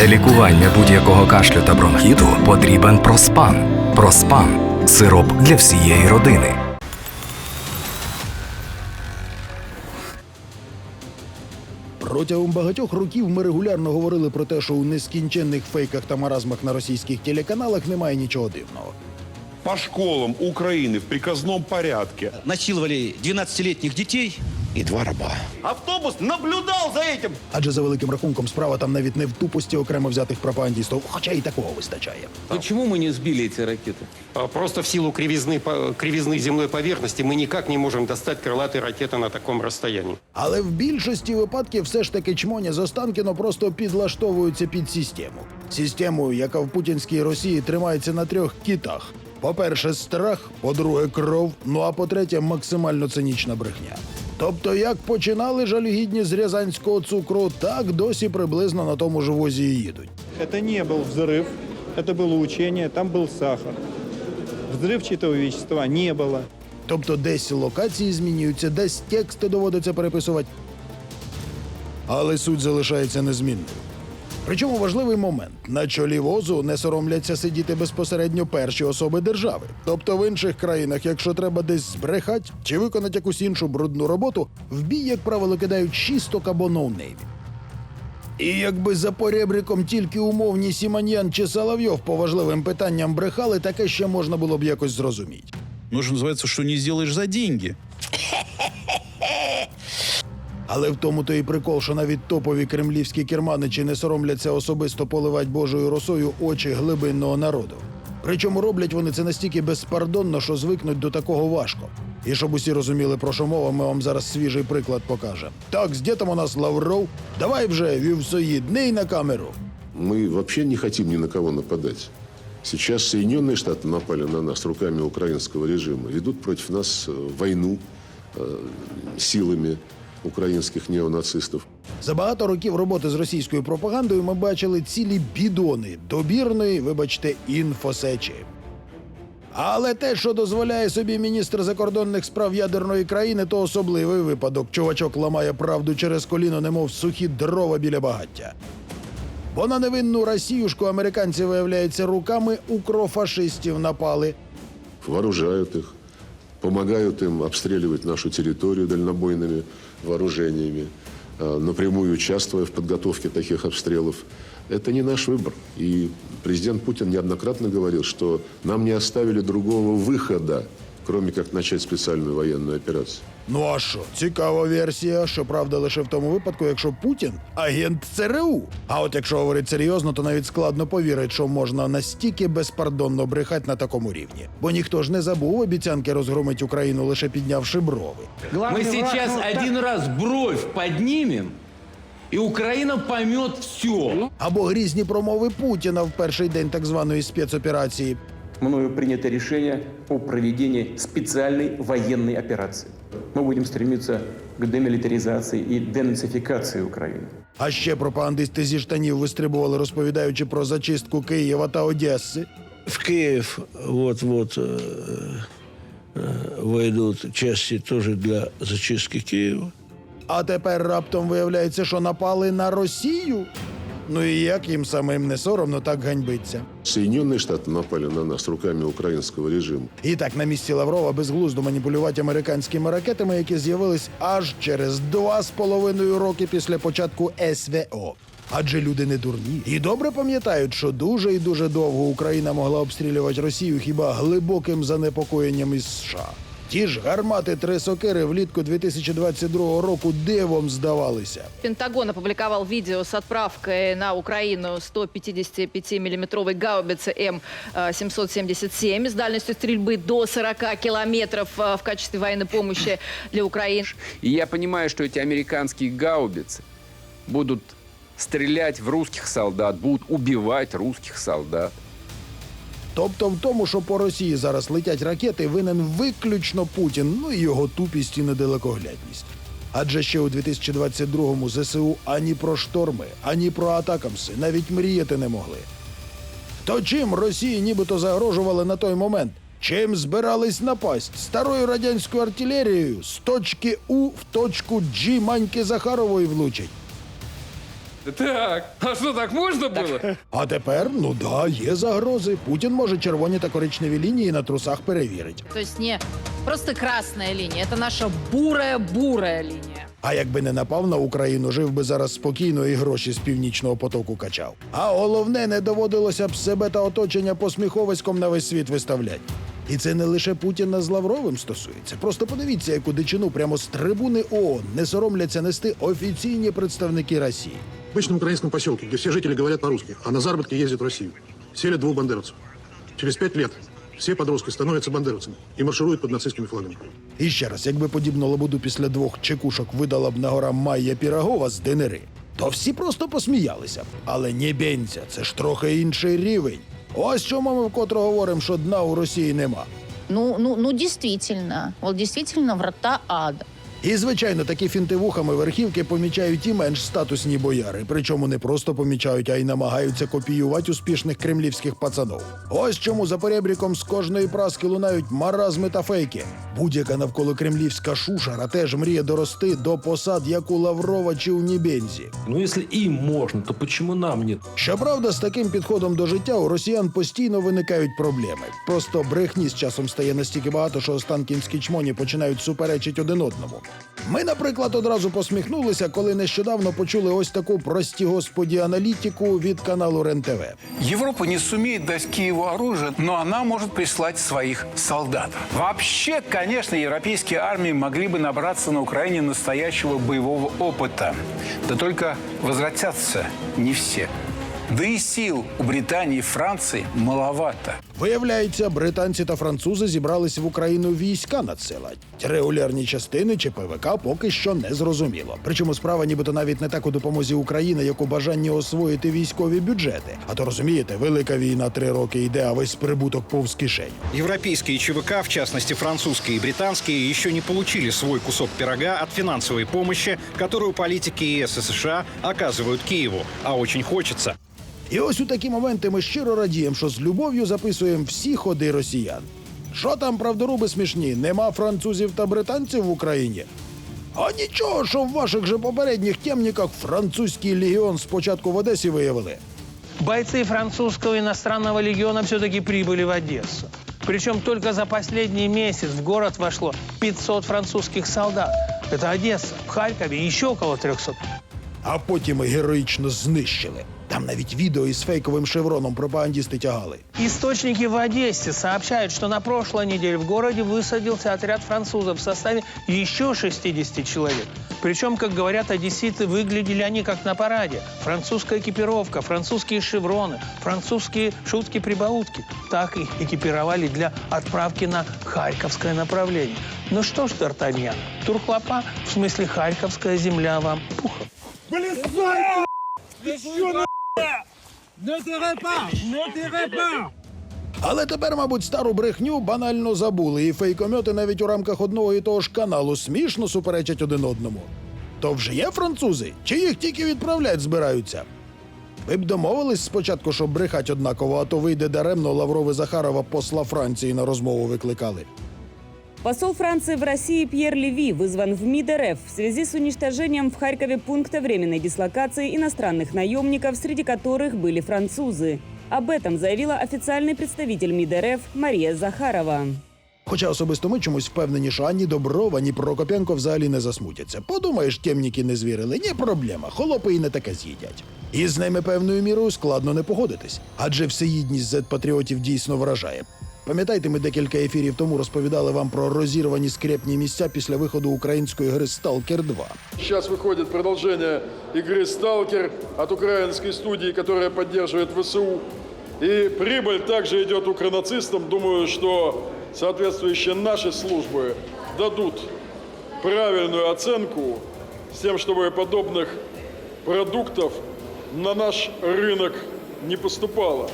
Для лікування будь-якого кашлю та бронхіту потрібен проспан. Проспан сироп для всієї родини. Протягом багатьох років ми регулярно говорили про те, що у нескінченних фейках та маразмах на російських телеканалах немає нічого дивного. по школам Украины в приказном порядке. насиловали 12-летних детей и два раба. Автобус наблюдал за этим. Адже за великим рахунком справа там навіть не в тупості окремо взятих пропагандістів, хоча і такого вистачає. Почему мы не сбили эти ракеты? А Просто в силу кривизны, по- кривизны земной поверхности мы никак не можем достать крылатые ракеты на таком расстоянии. Але в більшості випадків все ж таки чмоня з Останкіно просто підлаштовуються під систему. Систему, яка в путінській Росії тримається на трьох кітах: по-перше, страх, по-друге, кров. Ну а по-третє, максимально цинічна брехня. Тобто, як починали жалюгідні з рязанського цукру, так досі приблизно на тому ж возі і їдуть. Это не был взрыв, это было учение, там был сахар. Взрывчатого вещества не было. Тобто десь локації змінюються, десь тексти доводиться переписувати. Але суть залишається незмінною. Причому важливий момент: на чолі возу не соромляться сидіти безпосередньо перші особи держави. Тобто в інших країнах, якщо треба десь збрехати чи виконати якусь іншу брудну роботу, в бій, як правило, кидають шісток або ноунеймів. І якби за поребриком тільки умовні Сіманьян чи Соловйов по важливим питанням брехали, таке ще можна було б якось зрозуміти. Ну, что называется, что не сделаешь за деньги. Але в тому то і прикол, що навіть топові кремлівські керманичі не соромляться особисто поливати Божою росою очі глибинного народу. Причому роблять вони це настільки безпардонно, що звикнуть до такого важко. І щоб усі розуміли, про що мова, ми вам зараз свіжий приклад покажемо. Так, з дітом у нас Лавров. Давай вже вівсоїд, ней на камеру. Мы вообще не хотим ни на кого нападать. Сейчас Соединенные Штаты напали на нас руками украинского режима, ведут против нас э, войну э, силами украинских неонацистов. За багато років роботи з російською пропагандою ми бачили цілі бідони добірної, вибачте, інфосечі. Але те, що дозволяє собі міністр закордонних справ ядерної країни, то особливий випадок. Чувачок ламає правду через коліно, немов сухі дрова біля багаття. Бо на невинну Росіюшку американці, виявляється, руками укрофашистів напали. Вооружают их, помогают им обстреливать нашу территорию дальнобойными вооружениями, э, напрямую участвуя в подготовке таких обстрелов. Это не наш выбор. И президент Путин неоднократно говорил, что нам не оставили другого выхода, кроме как начать специальную военную операцию. Ну а що? Цікава версія, щоправда, лише в тому випадку, якщо Путін агент ЦРУ. А от якщо говорить серйозно, то навіть складно повірити, що можна настільки безпардонно брехати на такому рівні. Бо ніхто ж не забув обіцянки розгромить Україну, лише піднявши брови. Мы сейчас один раз бровь поднимем, и Украина поймет все. Або грізні промови Путіна в перший день так званої спецоперації мною принято решение о проведении специальной военной операции. Мы будем стремиться к демилитаризации и денацификации Украины. А ще пропагандисти зі штанів вистрибували, розповідаючи про зачистку Києва та Одеси. В Киев вот-вот э, э, войдут части тоже для зачистки Киева. А тепер раптом виявляється, що напали на Росію. Ну і як їм самим не соромно так ганьбиться. Соединенные Штаты напали на нас руками украинского режима. І так на місці Лаврова безглуздо маніпулювати американськими ракетами, які з'явились аж через два з половиною роки після початку СВО. Адже люди не дурні і добре пам'ятають, що дуже і дуже довго Україна могла обстрілювати Росію хіба глибоким занепокоєнням із США. Ті ж гармати три сокири влітку 2022 року дивом здавалися. Пентагон опубликовал видео с отправкой на Украину 155-миллиметровой гаубицы М-777 с дальностью стрельбы до 40 километров в качестве военной помощи для Украины. И я понимаю, что эти американские гаубицы будут стрелять в русских солдат, будут убивать русских солдат. Тобто в тому, що по Росії зараз летять ракети, винен виключно Путін, ну і його тупість і недалекоглядність. Адже ще у 2022-му ЗСУ ані про шторми, ані про атакамси навіть мріяти не могли. То чим Росії нібито загрожували на той момент? Чим збирались напасть? Старою радянською артилерією з точки У в точку G Маньки Захарової влучить. Так, а что, так можно было? А тепер, ну да, є загрози. Путін може червоні та коричневі лінії на трусах перевірить. То есть не просто красная линия, это наша бурая-бурая линия. А якби не напав на Україну, жив би зараз спокійно і гроші з північного потоку качав. А головне, не доводилося б себе та оточення посміховиськом на весь світ виставлять. І це не лише Путіна з Лавровим стосується. Просто подивіться, яку дичину прямо з трибуни ООН не соромляться нести офіційні представники Росії. В обычном украинском поселке, где все жители говорят по-русски, а на заработки ездят в Россию. Сели двух бандеровцев. Через пять лет все подростки становятся бандеровцами и маршируют под нацистскими флагами. І ще раз, якби подібну лабуду після двох чекушок видала б на гора Майя Пірагова з ДНРи, то всі просто посміялися б. Але не бенця, це ж трохи інший рівень. Ось чому ми вкотре говоримо, що дна у Росії нема. Ну, ну, ну, действительно. Вот действительно врата ада. І, звичайно, такі фінти вухами верхівки помічають і менш статусні бояри. Причому не просто помічають, а й намагаються копіювати успішних кремлівських пацанов. Ось чому за перебріком з кожної праски лунають маразми та фейки. Будь-яка навколо кремлівська шушара теж мріє дорости до посад, як у Лаврова чи у Нібензі. Ну, если им можно, то почему нам нет? Щоправда, з таким підходом до життя у росіян постійно виникають проблеми. Просто брехні з часом стає настільки багато, що останкінські чмоні починають суперечить один одному. Ми, наприклад, одразу посміхнулися, коли нещодавно почули ось таку прості господі аналітику від каналу РЕН-ТВ. Европа не сумеет дать Киеву оружие, но она может прислать своих солдат. Вообще, конечно, европейские армии могли бы набраться на Украине настоящего боевого опыта. Да только возвратятся не все. Да и сил у Британии и Франции маловато. Виявляється, британці та французи зібрались в Україну війська надсилать. Регулярні частини чи ПВК поки що не зрозуміло. Причому справа нібито навіть не так у допомозі України, як у бажанні освоїти військові бюджети. А то розумієте, велика війна три роки йде, а весь прибуток повз кишень. Европейские ЧВК, в частности французские и британские, еще не получили свой кусок пирога от финансовой помощи, которую политики ЕС и США оказывают Киеву. А очень хочется. І ось у такі моменти ми щиро радіємо, що з любов'ю записуємо всі ходи росіян. Що там, правдоруби смішні? Нема французів та британців в Україні? А нічого, що в ваших же попередніх темниках французький легіон спочатку в Одесі виявили. Бойцы французского иностранного легиона все-таки прибыли в Одессу. Причем только за последний месяц в город вошло 500 французских солдат. Это Одесса. В Харькове еще около 300. А потім і героїчно знищили. Там навіть відео із фейковим шевроном пропагандісти тягали. Источники в Одессе сообщают, что на прошлой неделе в городе высадился отряд французов в составе еще 60 человек. Причем, как говорят одесситы, выглядели они как на параде. Французская экипировка, французские шевроны, французские шутки-прибаутки. Так их экипировали для отправки на Харьковское направление. Ну что ж, Д'Артаньян, турхлопа, в смысле Харьковская земля вам пухом. Але тепер, мабуть, стару брехню банально забули, і фейкомьоти навіть у рамках одного і того ж каналу смішно суперечать один одному. То вже є французи? Чи їх тільки відправлять збираються? Ви б домовились спочатку, щоб брехать однаково, а то вийде даремно Лаврови Захарова посла Франції на розмову викликали. Посол Франции в России Пьер Леви вызван в МИД РФ в связи с уничтожением в Харькове пункта временной дислокации иностранных наемников, среди которых были французы. Об этом заявила официальный представитель МИД РФ Мария Захарова. Хоча особисто ми чомусь впевнені, що ані Доброва, ні Прокопенко взагалі не засмутяться. Подумаєш, темніки не звірили, ні проблема, холопи і не таке з'їдять. І з ними певною мірою складно не погодитись, адже всеїдність зет-патріотів дійсно вражає. Пам'ятаєте, ми декілька ефірів тому розповідали вам про розірвані скрепні місця після виходу української гри Сталкер 2 Сейчас выходит продолжение игры «Сталкер» от украинской студии, которая поддерживает ВСУ. И прибыль также идет укронацистам. Думаю, что соответствующие наши службы дадут правильную оценку с тем, чтобы подобных продуктов на наш рынок не поступало.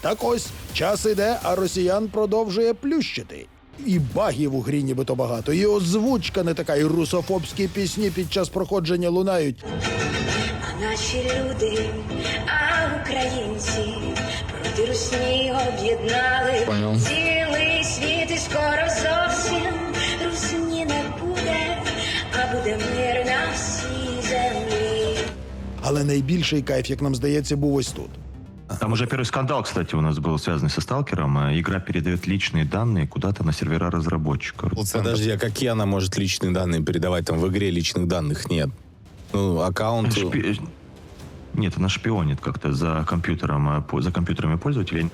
Так ось час іде, а росіян продовжує плющити. І багів у грі нібито багато, і озвучка не така, і русофобські пісні під час проходження лунають. А Наші люди, а українці проти русні об'єднали цілий світ і скоро зовсім русні не буде, а буде мир на всій землі. Але найбільший кайф, як нам здається, був ось тут. Там уже первый скандал, кстати, у нас был связанный со сталкером. Э, Игра передает личные данные куда-то на сервера разработчика. Подожди, а какие она может личные данные передавать? Там в игре личных данных нет. Ну, аккаунт... Шпи- Нет, она шпионит как-то за компьютером, э, за компьютерами пользователей.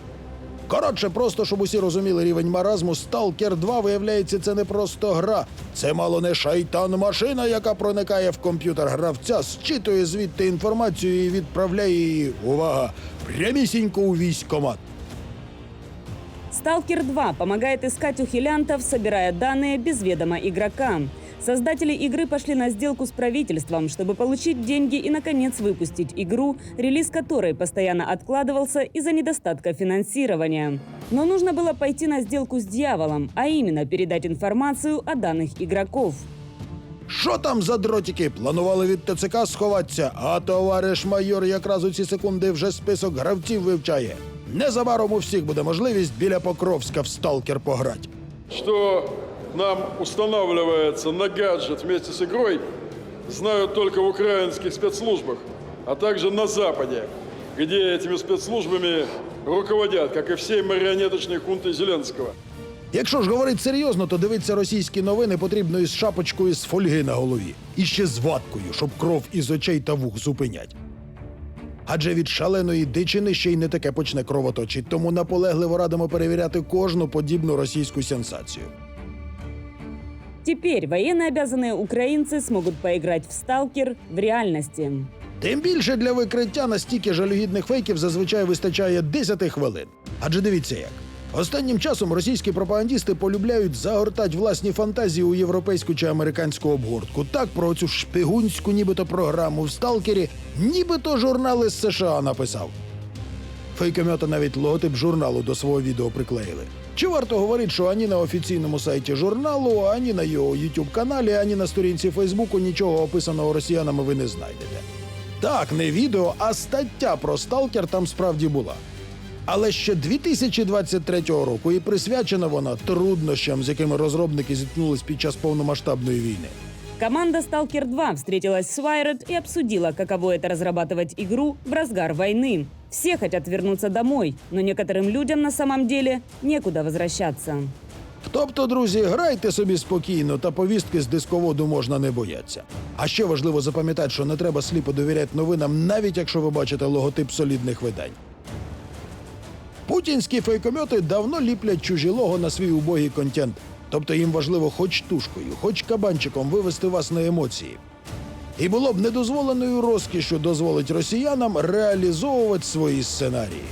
Коротше, просто щоб усі розуміли рівень маразму, Stalker 2, виявляється, це не просто гра. Це мало не шайтан-машина, яка проникає в комп'ютер гравця, зчитує звідти інформацію і відправляє її, увага, прямісінько у військкомат. Сталкер 2 помогает искать ухилянтов, собирая данные без ведома игрока. Создатели игры пошли на сделку с правительством, чтобы получить деньги и, наконец, выпустить игру, релиз которой постоянно откладывался из-за недостатка финансирования. Но нужно было пойти на сделку с дьяволом, а именно передать информацию о данных игроков. Що там за дротики? Планували від ТЦК сховатися, а товариш майор якраз у ці секунди вже список гравців вивчає. Незабаром у всіх буде можливість біля Покровська в сталкер пограти. Что нам устанавливается на гаджет вместе с игрой, знают только в украинских спецслужбах, а также на Западе, где этими спецслужбами руководят, как и всей марионеточной хунтой Зеленского. Якщо ж говорить серйозно, то дивитися російські новини потрібно із шапочкою з фольги на голові. І ще з ваткою, щоб кров із очей та вух зупинять. Адже від шаленої дичини ще й не таке почне кровоточить, тому наполегливо радимо перевіряти кожну подібну російську сенсацію. Теперь военнообязанные украинцы смогут поиграть в «Сталкер» в реальности. Тим більше для викриття настільки жалюгідних фейків зазвичай вистачає 10 хвилин. Адже дивіться як. Останнім часом російські пропагандісти полюбляють загортать власні фантазії у європейську чи американську обгортку. Так про цю шпигунську нібито програму в сталкері, нібито журнал із США написав. Фейкомета навіть логотип журналу до свого відео приклеїли. Чи варто говорити, що ані на офіційному сайті журналу, ані на його youtube каналі, ані на сторінці Фейсбуку нічого описаного росіянами ви не знайдете. Так, не відео, а стаття про сталкер там справді була. Але ще 2023 року і присвячена вона труднощам, з якими розробники зіткнулись під час повномасштабної війни. Команда «Сталкер 2» встретилась с Wired и обсудила, каково это разрабатывать игру в разгар войны. Все хотят вернуться домой, но некоторым людям на самом деле некуда возвращаться. Тобто, друзі, грайте собі спокійно, та повістки з дисководу можна не боятися. А ще важливо запам'ятати, що не треба сліпо довіряти новинам, навіть якщо ви бачите логотип солідних видань. Путінські фейкомьоти давно ліплять чужі лого на свій убогий контент. Тобто їм важливо хоч тушкою, хоч кабанчиком вивести вас на емоції. І було б недозволеною розкішю дозволить росіянам реалізовувати свої сценарії.